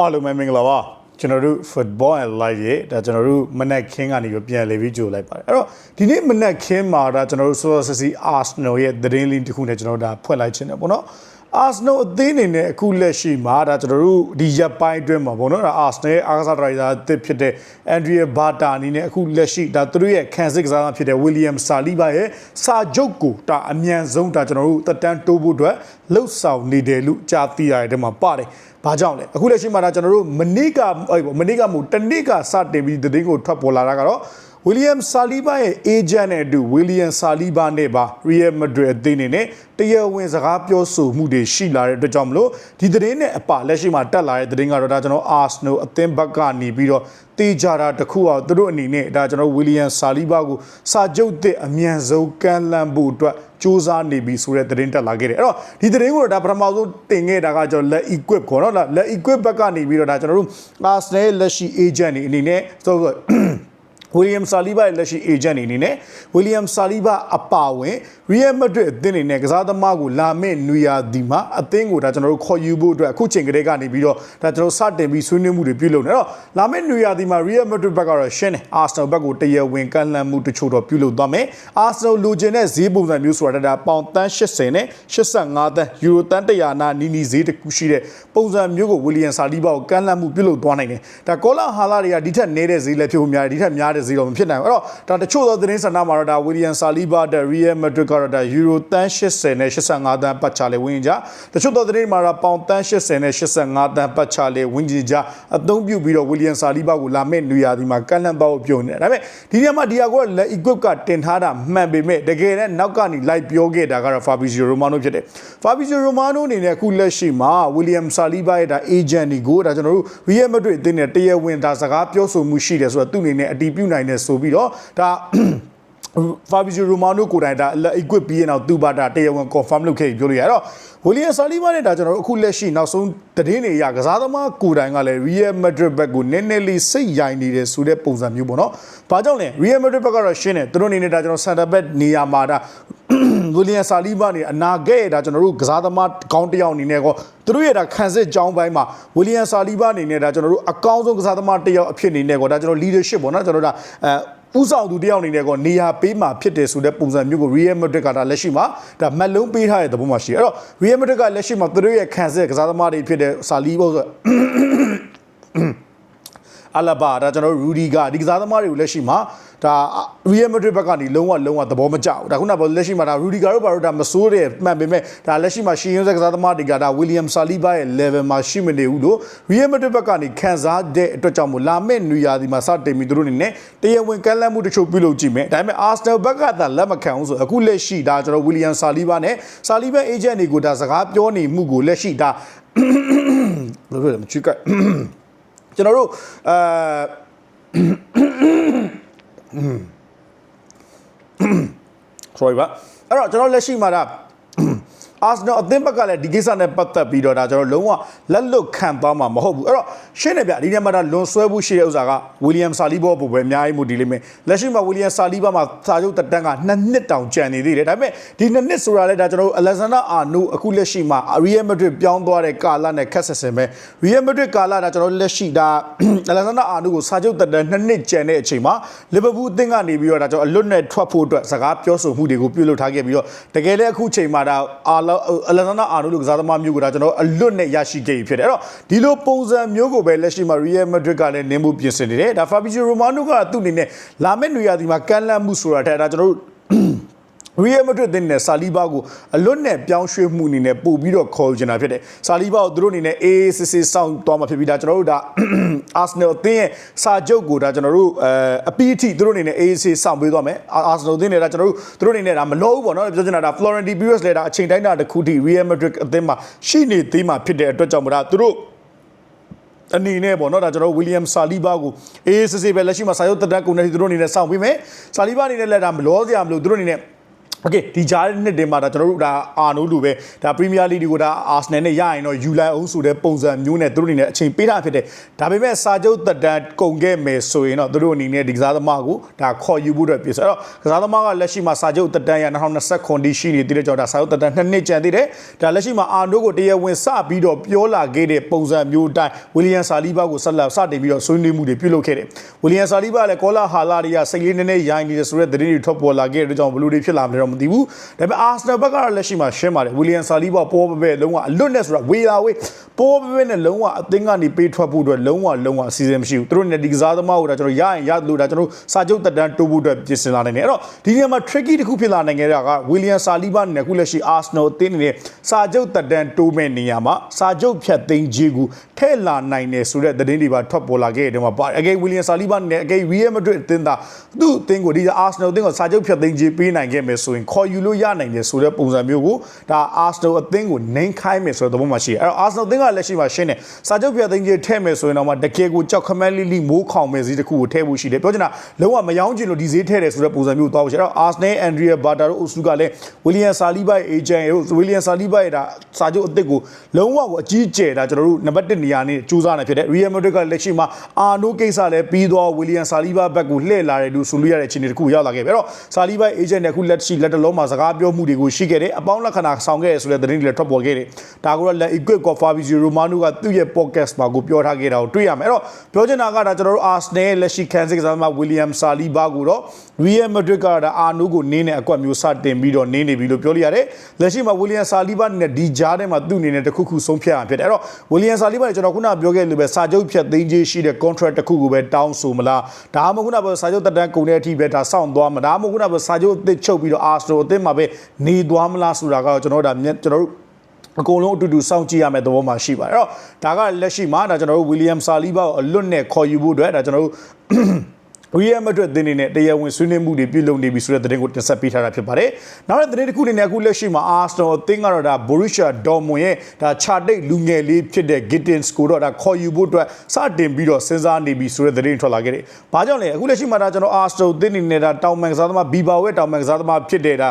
အားလုံးပဲမင်္ဂလာပါကျွန်တော်တို့ football and live ရဲ့ဒါကျွန်တော်တို့မနက်ခင်းကနေပြီးပြန်လေပြီးကြိုလိုက်ပါတယ်အဲ့တော့ဒီနေ့မနက်ခင်းမှာဒါကျွန်တော်တို့ Sosa City Arsenal ရဲ့သတင်းလင်းတစ်ခုနဲ့ကျွန်တော်တို့ဒါဖွင့်လိုက်ခြင်းတယ်ပေါ့နော် Arsenal အသင်းအနေနဲ့အခုလက်ရှိမှာဒါကျွန်တော်တို့ဒီရက်ပိုင်းအတွင်းမှာပေါ့နော်ဒါ Arsenal ရဲ့အားကစားဒရိုက်တာအသစ်ဖြစ်တဲ့ Andrea Bata အနေနဲ့အခုလက်ရှိဒါသူတို့ရဲ့ခံစစ်ကစားသမားဖြစ်တဲ့ William Saliba ရဲ့စာချုပ်ကိုဒါအမြန်ဆုံးဒါကျွန်တော်တို့တက်တန်းတိုးဖို့အတွက်လှုပ်ဆောင်နေတယ်လို့ကြားသိရတဲ့ထဲမှာပါတယ်ဘာကြောင့်လဲအခုလက်ရှိမှာဒါကျွန်တော်တို့မနေ့ကအဲ့ပေါ့မနေ့ကမဟုတ်တနေ့ကစတင်ပြီးသတင်းကိုထွက်ပေါ်လာတာကတော့ William Saliba ရဲ့ agent နဲ့အတူ William Saliba နဲ့ပါ Real Madrid အသင်းနေနဲ့တရားဝင်စကားပြောဆိုမှုတွေရှိလာတဲ့အတွက်ကြောင့်မလို့ဒီသတင်းနဲ့အပလက်ရှိမှာတက်လာတဲ့သတင်းကတော့ဒါကျွန်တော် Arsenal အသင်းဘက်ကနေပြီးတော့တေးကြတာတစ်ခုအောင်သူတို့အနေနဲ့ဒါကျွန်တော် William Saliba ကိုစာချုပ်သစ်အမြန်ဆုံးကမ်းလှမ်းဖို့အတွက်စူးစမ်းနေပြီဆိုတဲ့သတင်းတက်လာခဲ့တယ်အဲ့တော့ဒီသတင်းကိုတော့ဒါပထမဆုံးတင်ခဲ့တာကကျွန်တော် let equip ခေါ်တော့ let equip ဘက်ကနေပြီးတော့ဒါကျွန်တော်တို့ Arsenal ရဲ့လက်ရှိ agent တွေအနေနဲ့ဆိုတော့ ဝီလီယမ်ဆာလီဘာရဲ့လက်ရှိ agent အနေနဲ့ဝီလီယမ်ဆာလီဘာအပါဝင်ရီယယ်မက်ဒရစ်အသင်းအနေနဲ့ကစားသမားကိုလာမယ့်နွေရာသီမှာအသင်းကိုဒါကျွန်တော်တို့ခေါ်ယူဖို့အတွက်အခုချိန်ကလေးကနေပြီးတော့ဒါကျွန်တော်စတင်ပြီးဆွေးနွေးမှုတွေပြုလုပ်နေတော့လာမယ့်နွေရာသီမှာရီယယ်မက်ဒရစ်ဘက်ကတော့ရှင်းတယ်အာဆနယ်ဘက်ကိုတရားဝင်ကန့်လန့်မှုတချို့တော့ပြုလုပ်သွားမယ်အာဆနယ်လိုချင်တဲ့ဈေးပုံစံမျိုးဆိုတာဒါပေါင်တန်း80နဲ့85တန်းယူရိုတန်း100နာနီနီဈေးတစ်ခုရှိတဲ့ပုံစံမျိုးကိုဝီလီယမ်ဆာလီဘာကိုကန့်လန့်မှုပြုလုပ်သွားနိုင်တယ်ဒါကောလာဟာလာတွေကဒီထက်နည်းတဲ့ဈေးလည်းဖြစ်ဖို့များတယ်ဒီထက်များတဲ့ဈေးတော့မဖြစ်နိုင်ဘူးအဲ့တော့ဒါတချို့သောသတင်းစံနာမှာတော့ဒါဝီလီယမ်ဆာလီဘာတဲ့ရီယယ်မက်ဒရစ်ကတော့ဒါယူရိုတန်း80နဲ့85တန်းပတ်ချလေဝင်ကြတချို့သောသတင်းမှာတော့ပေါင်တန်း80နဲ့85တန်းပတ်ချလေဝင်ကြကြအသုံးပြုပြီးတော့ဝီလီယမ်ဆာလီဘာကိုလာမယ့်နွေရာသီမှာကန့်လန့်ပေါက်ပြုံနေတယ်ဒါပေမဲ့ဒီနေရာမှာဒီယာကိုလက် equip ကတင်ထားတာမှန်ပေမဲ့တကယ်နဲ့နောက်ကနေလိုက်ပြောခဲ့တာကတော့ Fabrizio Romano ဖြစ်တယ် Fabrizio Romano အနေနဲ့အခုလက်ရှိမှာ William Saliba ရဲ့ဒါ agent တွေကိုဒါကျွန်တော်တို့ Real Madrid အသင်းနဲ့တရားဝင်ဒါစကားပြောဆိုမှုရှိတယ်ဆိုတော့သူ့အနေနဲ့အတီးပြုတ်နိုင်တယ်ဆိုပြီးတော့ဒါ Fabrizio Romano ကိုယ်တိုင်ဒါ equip ပြီးရင်တော့သူ့ဘာဒါတရားဝင် confirm လုပ်ခဲ့ပြီးပြောလို့ရတော့ William Saliba နဲ့ဒါကျွန်တော်တို့အခုလက်ရှိနောက်ဆုံးသတင်းတွေအရကစားသမားကိုယ်တိုင်ကလည်း Real Madrid ဘက်ကိုနည်းနည်းလေးစိတ်ရိုင်နေတယ်ဆိုတဲ့ပုံစံမျိုးပေါ့နော်။ဘာကြောင့်လဲ Real Madrid ဘက်ကတော့ရှင်းတယ်သူတို့အနေနဲ့ဒါကျွန်တော် center back နေရာမှာဒါ William Saliba နေအနာဂတ်ဒါကျွန်တော်တို့ကစားသမားကောင်းတစ်ယောက်အနေနဲ့ကောသူတို့ရဲ့ဒါခံစစ်ကြောင်းပိုင်းမှာ William Saliba အနေနဲ့ဒါကျွန်တော်တို့အကောင်းဆုံးကစားသမားတစ်ယောက်အဖြစ်အနေနဲ့ကောဒါကျွန်တော် leadership ပေါ့နော်ကျွန်တော်တို့ဒါအဲဥဆောင်သူတယောက်အနေနဲ့ကောနေရာပေးမှာဖြစ်တယ်ဆိုတဲ့ပုံစံမျိုးကို Real Madrid ကဒါလက်ရှိမှာဒါမက်လုံးပေးထားတဲ့သဘောမှာရှိတယ်အဲ့တော့ Real Madrid ကလက်ရှိမှာသူတို့ရဲ့ခံစစ်ကစားသမားတွေဖြစ်တဲ့ဆာလီဘောဆို အလဘာဒါကျွန်တော်ရူဒီဂါဒီကစားသမားတွေကိုလက်ရှိမှာဒါရီယယ်မက်ဒရစ်ဘက်ကနေလုံးဝလုံးဝသဘောမကျဘူးဒါခုနကပြောလက်ရှိမှာဒါရူဒီဂါတို့ဘာလို့ဒါမစိုးတဲ့မှန်ပေမဲ့ဒါလက်ရှိမှာရှီယွန်းဆက်ကစားသမားတွေကဒါဝီလီယမ်ဆာလီဘာရဲ့ level မှာရှိမနေဘူးလို့ရီယယ်မက်ဒရစ်ဘက်ကနေခံစားတဲ့အတွက်ကြောင့်မို့လာမယ့်နွေရာသီမှာစတင်ပြီးသူတို့အနေနဲ့တရားဝင်ကမ်းလှမ်းမှုတချို့ပြုလုပ်ကြည့်မယ်ဒါပေမဲ့အာစနယ်ဘက်ကသာလက်မခံဘူးဆိုအခုလက်ရှိဒါကျွန်တော်ဝီလီယမ်ဆာလီဘာနဲ့ဆာလီဘာ agent တွေကိုဒါစကားပြောနေမှုကိုလက်ရှိဒါဘယ်လိုလဲမချစ်က ကျွန်တော်တို့အဲ sorry ပါအဲ့တော့ကျွန်တော်လက်ရှိမှာဒါ အာဆနယ်အသင်းဘက်ကလည်းဒီကိစ္စနဲ့ပတ်သက်ပြီးတော့ဒါကျွန်တော်လုံးဝလက်လွတ်ခံသွားမှာမဟုတ်ဘူးအဲ့တော့ရှင်းနေပြဒီနေ့မှာဒါလွန်ဆွဲမှုရှိတဲ့ဥစ္စာကဝီလီယမ်ဆာလီဘောပုံပဲအများကြီးမူဒီလိမ့်မယ်လက်ရှိမှာဝီလီယမ်ဆာလီဘာမှာစာချုပ်တက်တန်းကနှစ်နှစ်တောင်ကျန်နေသေးတယ်ဒါပေမဲ့ဒီနှစ်နှစ်ဆိုတာလည်းဒါကျွန်တော်တို့အလက်ဇန်ဒါအာနိုအခုလက်ရှိမှာရီယယ်မက်ဒရစ်ပြောင်းသွားတဲ့ကာလနဲ့ခက်ဆက်ဆင်ပဲရီယယ်မက်ဒရစ်ကာလဒါကျွန်တော်တို့လက်ရှိဒါအလက်ဇန်ဒါအာနိုကိုစာချုပ်တက်တန်းနှစ်နှစ်ကျန်တဲ့အချိန်မှာလီဗာပူးအသင်းကနေပြီးတော့ဒါကျွန်တော်အလွတ်နဲ့ထွက်ဖို့အတွက်စကားပြောဆိုမှုတွေကိုပြုလုပ်ထားခဲ့ပြီးတော့တကယ်လည်းအခုချိန်မှာဒါအာအလက်ဇန်ဒါအာနိုလိုကစားသမားမျိုးကိုဒါကျွန်တော်အလွတ်နဲ့ရရှိခဲ့ပြီဖြစ်တယ်အဲ့တော့ဒီလိုပုံစံမျိုးကိုပဲလက်ရှိမှာရီယယ်မက်ဒရစ်ကလည်းနင်းမှုပြင်ဆင်နေတယ်ဒါဖာဘီဂျီရိုမာနိုကသူ့အနေနဲ့လာမယ့်နွေရာသီမှာကမ်းလှမ်းမှုဆိုတာတဲ့ဒါကျွန်တော်တို့ ရီယယ်မက်ဒရစ်တင်းနဲ့ဆာလီဘာကိုအလွတ်နဲ့ပြောင်းရွှေ့မှုအနေနဲ့ပို့ပြီးတော့ခေါ်ယူနေတာဖြစ်တယ်။ဆာလီဘာကိုသူတို့အနေနဲ့အေးစစ်စစ်စောင့်သွားမှာဖြစ်ပြီးဒါကျွန်တော်တို့ဒါအာဆနယ်အသင်းရဲ့စာချုပ်ကိုဒါကျွန်တော်တို့အဲအပီးအထိသူတို့အနေနဲ့အေးစစ်စောင့်ပေးသွားမယ်။အာဆနယ်အသင်းနဲ့ဒါကျွန်တော်တို့သူတို့အနေနဲ့ဒါမလို့ဘူးပေါ့နော်ပြောချင်တာဒါ Florentino Perez လည်းဒါအချိန်တိုင်းတာတစ်ခုထိ Real Madrid အသင်းမှာရှိနေသေးမှာဖြစ်တဲ့အတွက်ကြောင့်မို့ဒါသူတို့အနေနဲ့ပေါ့နော်ဒါကျွန်တော်ဝီလီယမ်ဆာလီဘာကိုအေးစစ်စစ်ပဲလက်ရှိမှာစာရုပ်တက်တက်ကုန်နေသူတို့အနေနဲ့စောင့်ပေးမယ်ဆာလီဘာအနေနဲ့လည်းဒါမလောစရာမလိုသူတို့အနေနဲ့ โอเคဒီကြားတဲ့နှစ်တင်မှာဒါကျွန်တော်တို့ဒါအာနိုလူပဲဒါပရီးမီးယားလိကိုဒါအာဆနယ်နဲ့ရရင်တော့ယူလိုက်အောင်ဆိုတဲ့ပုံစံမျိုးနဲ့သူတို့အနေနဲ့အချိန်ပေးတာဖြစ်တယ်ဒါပေမဲ့စာချုပ်သက်တမ်းကုန်ခဲ့မယ်ဆိုရင်တော့သူတို့အနေနဲ့ဒီကစားသမားကိုဒါခေါ်ယူဖို့အတွက်ပြင်ဆင်အဲ့တော့ကစားသမားကလက်ရှိမှာစာချုပ်သက်တမ်းရ2020ခွန်ဒီရှိနေသေးတဲ့ကြောင့်ဒါစာချုပ်သက်တမ်းနှစ်နှစ်ကျန်သေးတယ်ဒါလက်ရှိမှာအာနိုကိုတရားဝင်စပြီးတော့ပြောလာခဲ့တဲ့ပုံစံမျိုးအတိုင်းဝီလီယံဆာလီဘာကိုဆက်လက်စတင်ပြီးတော့ဆွေးနွေးမှုတွေပြုလုပ်ခဲ့တယ်ဝီလီယံဆာလီဘာလည်းကောလာဟာလာတွေကစိတ်လေးနည်းနည်းရိုင်းနေတယ်ဆိုတဲ့သတင်းတွေထွက်ပေါ်လာခဲ့တဲ့ကြောင့်ဘလူးတွေဖြစ်လာမလဲ တော့မသိဘူးဒါပေမဲ့အာဆနယ်ဘက်ကတော့လက်ရှိမှာရှင်းပါတယ်ဝီလီယံဆာလီဘာပေါ်ပပဲလုံးဝအလွတ်နဲ့ဆိုတာဝေလာဝေးပေါ်ပပဲနဲ့လုံးဝအသင်းကနေပေးထွက်ဖို့အတွက်လုံးဝလုံးဝအစီအစဉ်မရှိဘူးသူတို့နဲ့ဒီကစားသမားကိုဒါကျွန်တော်ရရင်ရလို့ဒါကျွန်တော်စာချုပ်တက်တန်းတိုးဖို့အတွက်ပြင်ဆင်လာနိုင်တယ်အဲ့တော့ဒီနေရာမှာ tricky တစ်ခုဖြစ်လာနိုင်ခဲ့တာကဝီလီယံဆာလီဘာနဲ့အခုလက်ရှိအာဆနယ်အသင်းအနေနဲ့စာချုပ်တက်တန်းတိုးမဲ့နေရာမှာစာချုပ်ဖြတ်သိမ်းခြင်းကိုထဲ့လာနိုင်တယ်ဆိုတဲ့သတင်းတွေပါထွက်ပေါ်လာခဲ့တဲ့မှာပါတယ်အကယ်ဝီလီယံဆာလီဘာနဲ့အကယ်ရီယယ်မဒရစ်အသင်းသားသူ့အသင်းကိုဒီအာဆနယ်အသင်းကိုစာချုပ်ဖြတ်သိမ်းခြင်းပေးနိုင်ခဲ့မယ်ဆိုရင်ခေါ်ယူလို့ရနိုင်တယ်ဆိုတဲ့ပုံစံမျိုးကိုဒါအာဆနယ်အသင်းကိုနှိမ်ခိုင်းမယ်ဆိုတဲ့သဘောမှရှိတယ်အဲ့တော့အာဆနယ်အသင်းကလက်ရှိမှာရှင်းတယ်စာချုပ်ဖြတ်သိမ်းခြင်းထဲ့မယ်ဆိုရင်တော့မှတကယ်ကိုကြောက်ခမန်းလီလီမိုးခေါင်မယ်စီတစ်ခုကိုထဲ့ဖို့ရှိတယ်ပြောချင်တာလုံးဝမယောင်းချင်လို့ဒီဈေးထဲ့တယ်ဆိုတဲ့ပုံစံမျိုးသွားဖို့ရှိတယ်အဲ့တော့အာဆနယ်အန်ဒရီယာဘာတာတို့အုပ်စုကလည်းဝီလီယံဆာလီဘာရဲ့အေဂျင့်ရဲ့ဝီလီယံဆာလီဘာရဲ့ဒါစာချုပ်အသစ်ကိုလုံးဝကိုအကြီးကျယ်ဒါကျွန်တော်တို့နံပါတ်1နေရာနဲ့စူးစမ်းနေဖြစ်တယ်ရီယယ်မက်ဒရစ်ကလက်ရှိမှာအာနိုကိစ္စလည်းပြီးသွားဝီလီယံဆာလီဘာဘက်ကိုလှည့်လာတယ်လို့ဆိုလို့ရတဲ့အခြေအနေတစ်ခုရောက်လာခဲ့ပြီအဲ့တော့ဆာလီဘာအေဂျင့်နဲ့အခုလက်ရှိလက်တလုံးမှာစကားပြောမှုတွေကိုရှိခဲ့တယ်အပေါင်းလက္ခဏာဆောင်ခဲ့ရဆိုတဲ့သတင်းတွေလည်းထွက်ပေါ်ခဲ့တယ်ဒါကိုတော့လက် equip ကော်ဖာဘီဇီရိုမာနူကသူ့ရဲ့ podcast မှာကိုပြောထားခဲ့တာကိုတွေ့ရမယ်အဲ့တော့ပြောချင်တာကဒါကျွန်တော်တို့အာဆနယ်လက်ရှိခံစစ်ကစားသမားဝီလီယံဆာလီဘာကိုတော့ရီယယ်မက်ဒရစ်ကဒါအာနိုကိုနင်းတဲ့အကွက်မျိုးစတင်ပြီးတော့နင်းနေပြီလို့ပြောလို့ရတယ်လက်ရှိမှာဝီလီယံဆာလီဘာနဲ့ဒီဂျားထဲမှာသူ့အနေနဲ့တစ်ခုခုဆုံးဖြတ်ရဖြစ်တယ်အဲ့တော့ဝီလီယံဆာလီဘာကျွန်တော်ခုနပြောခဲ့လို့ပဲစာချုပ်ဖြတ်သိမ်းခြင်းရှိတဲ့ contract တစ်ခုကိုပဲတောင်းဆိုမလားဒါမှမဟုတ်ခုနကပြောစာချုပ်တက်တန်းကုန်တဲ့အထိပဲဒါစောင့်သွားမှာဒါမှမဟုတ်ခုနကပြောစာချုပ်အသစ်ချုပ်ပြီးတော့ Arsenal အသစ်မှာပဲနေသွားမလားဆိုတာကတော့ကျွန်တော်တို့ဒါမျက်ကျွန်တော်တို့အကုန်လုံးအတူတူစောင့်ကြည့်ရမယ့်သဘောမှာရှိပါတယ်အဲ့တော့ဒါကလက်ရှိမှာဒါကျွန်တော်တို့ဝီလီယမ်ဆာလီဘာကိုအလွတ်နဲ့ခေါ်ယူဖို့အတွက်ဒါကျွန်တော်တို့ ရီယယ်မက်ဒရစ်တင်းနေနဲ့တရားဝင်ဆွေးနွေးမှုတွေပြုလုပ်နေပြီဆိုတဲ့သတင်းကိုတင်ဆက်ပေးထားတာဖြစ်ပါတယ်။နောက်တဲ့သတင်းတစ်ခုအနေနဲ့အခုလက်ရှိမှာအာစနယ်အသင်းကတော့ဒါဘော်ရီရှာဒေါ်မွန်ရဲ့ဒါခြာတိတ်လူငယ်လေးဖြစ်တဲ့ Gittins ကိုတော့ဒါခေါ်ယူဖို့အတွက်စတင်ပြီးတော့စဉ်းစားနေပြီဆိုတဲ့သတင်းထွက်လာခဲ့တယ်။ဘာကြောင့်လဲအခုလက်ရှိမှာဒါကျွန်တော်အာစနယ်အသင်းနေနဲ့ဒါတောင်မန်ကစားသမားဘီဘာဝဲတောင်မန်ကစားသမားဖြစ်တဲ့ဒါ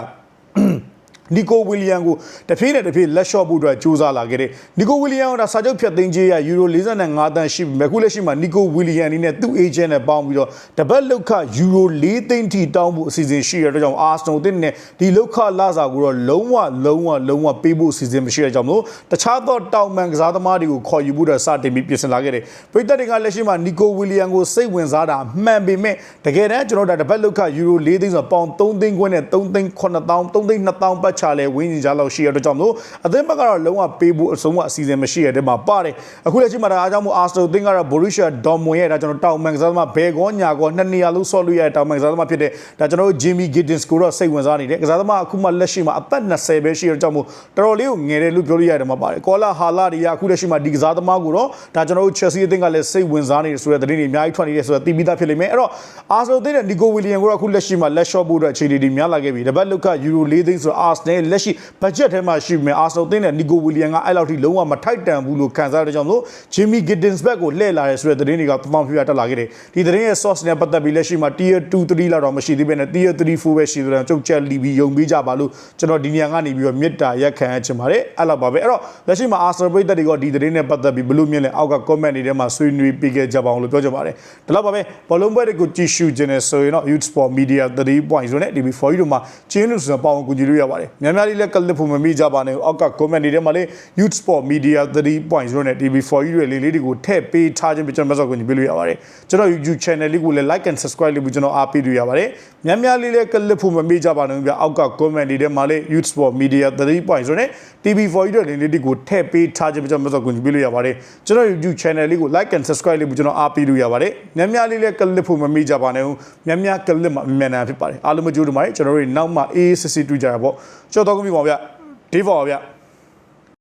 နီကိုဝီလီယံကိုတဖြည်းနဲ့တဖြည်းလက်လျှော့ဖို့အတွက်ကြိုးစားလာခဲ့တယ်။နီကိုဝီလီယံကဒါစာချုပ်ဖြတ်သိမ်းခြင်းရယူရို45တန်းရှိပြီ။အခုလက်ရှိမှာနီကိုဝီလီယံအနေနဲ့သူ့အေဂျင့်နဲ့ပေါင်းပြီးတော့တပတ်လောက်ခယူရို4သိန်းထိတောင်းဖို့အစီအစဉ်ရှိရတဲ့ကြောင့်အာစနယ်တင်နဲ့ဒီလောက်ခလာစာကိုတော့လုံးဝလုံးဝလုံးဝပေးဖို့အစီအစဉ်မရှိတဲ့ကြောင့်မို့တခြားသောတောင်မန်ကစားသမားတွေကိုခေါ်ယူဖို့အတွက်စတင်ပြီးပြင်ဆင်လာခဲ့တယ်။ပြည်သက်တွေကလက်ရှိမှာနီကိုဝီလီယံကိုစိတ်ဝင်စားတာမှန်ပေမဲ့တကယ်တမ်းကျွန်တော်တို့တပတ်လောက်ခယူရို4သိန်းဆိုပေါင်3သိန်းခွဲနဲ့3သိန်း9000 3သိန်း2000ပတ်ချလဲဝင်းကြီးကြားလောက်ရှိရတဲ့ကြောင့်မို့အသင်းဘက်ကတော့လုံးဝပေးဖို့အဆုံးအစီအစဉ်မရှိရတဲ့မှာပါတယ်အခုလက်ရှိမှာဒါအားကြောင့်မို့အာစတိုသင်းကတော့ဘော်ရီရှာဒေါ်မွန်ရဲ့ဒါကျွန်တော်တောင်မန်ကစားသမားဘယ်ကောညာကောနှစ်နေရာလုံးဆော့လို့ရတဲ့တောင်မန်ကစားသမားဖြစ်တဲ့ဒါကျွန်တော်တို့ဂျင်မီဂစ်တင်စ်ကိုတော့စိတ်ဝင်စားနေတယ်ကစားသမားအခုမှလက်ရှိမှာအသက်20ပဲရှိရတဲ့ကြောင့်မို့တော်တော်လေးကိုငယ်တယ်လို့ပြောလို့ရတယ်မှာပါတယ်ကောလာဟာလာဒီယာအခုလက်ရှိမှာဒီကစားသမားကိုတော့ဒါကျွန်တော်တို့ချက်စီအသင်းကလည်းစိတ်ဝင်စားနေတယ်ဆိုတဲ့သတင်းတွေအများကြီးထွက်နေတယ်ဆိုတော့တီးပြီးသားဖြစ်လိမ့်မယ်အဲ့တော့အာစတိုသင်းနဲ့နီကိုဝီလီယံကိုတော့အခုလက်ရှိမှာလက်ရှော့ဖို့အတွက်အခြေအနေတွေများလာခဲ့ပြီတပတ်လုကယူရို၄သိန်းဆိုတော့အာစနယ်လက်ရှိဘတ်ဂျက်ထဲမှာရှိမယ်အာစတိုသင်းနဲ့နီကိုဝီလီယံကအဲ့လောက်ထိလုံးဝမထိုက်တန်ဘူးလို့ခံစားရတဲ့ကြောင့်မို့ဂျင်မီဂစ်တင်စ်ဘက်ကိုလှည့်လာတယ်ဆိုတဲ့သတင်းတွေကပပောင်ပြပြတက်လာခဲ့တယ်ဒီသတင်းရဲ့ source နဲ့ပတ်သက်ပြီးလက်ရှိမှာ tier 2 3လောက်တော့မရှိသေးဘဲနဲ့ tier 3 4ပဲရှိသေးတယ်ကျုပ်ချက်လီဘီယုံပေးကြပါလို့ကျွန်တော်ဒီနေရာကနေပြီးတော့မြစ်တာရက်ခံချင်ပါတယ်အဲ့လောက်ပါပဲအဲ့တော့လက်ရှိမှာ Arsenal ပြည်သက်တွေကဒီသတင်းနဲ့ပတ်သက်ပြီးဘလို့မြင်လဲအောက်က comment တွေထဲမှာဆွေးနွေးပေးခဲ့ကြပါအောင်လို့ပြောချင်ပါတယ်ဒါလောက်ပါပဲဘောလုံးပွဲတွေကိုကြည့်ရှုခြင်းနဲ့ဆိုရင်တော့ Youth Sport Media 3.0နဲ့ DB4 တို့မှာချင်းလို့ဆိုတော့ပေါအောင်ကူညီလို့ရပါတယ်များများလေးလည်းကလစ်ဖို့မမိကြပါနဲ့အောက်က comment တွေထဲမှာလေး Youth Sport Media 3.0နဲ့ DB4 တွေလေးလေးတွေကိုထည့်ပေးထားခြင်းပဲကျွန်တော်မဆောက်ကူညီပေးလို့ရပါတယ်ကျွန်တော် YouTube channel လေးကိုလည်း like and subscribe လုပ်ပြီးကျွန်တော်အားပေးလို့ရပါတယ်များများလေးလည်းကလစ်ဖို့မမိကြပါနဲ့ဗျအောက်က comment တွေထဲမှာလေး Youth Sport Media 3.0နဲ့ TV4 တွေလေးလေးတွေကိုထည့်ပေးထားခြင်းပဲကျွန်တော်မဆောက်ကူညီပေးလို့ရပါတယ်ကျွန်တော် YouTube channel လေးကို like and subscribe လုပ်ပြီးကျွန်တော်အားပေးလို့ရပါတယ်များများလေးလည်းကလစ်ဖို့မမိကြပါနဲ့များများကလစ်မှာအမြန်တန်ဖြစ်ပါတယ်အားလုံးမကြိုးတမိုင်းကျွန်တော်တို့နောက်မှအေးစစ်စစ်တွေ့ကြရပေါ့ကြောက်တော့ကုန်ပြီပါဗျဒေးပါဗျ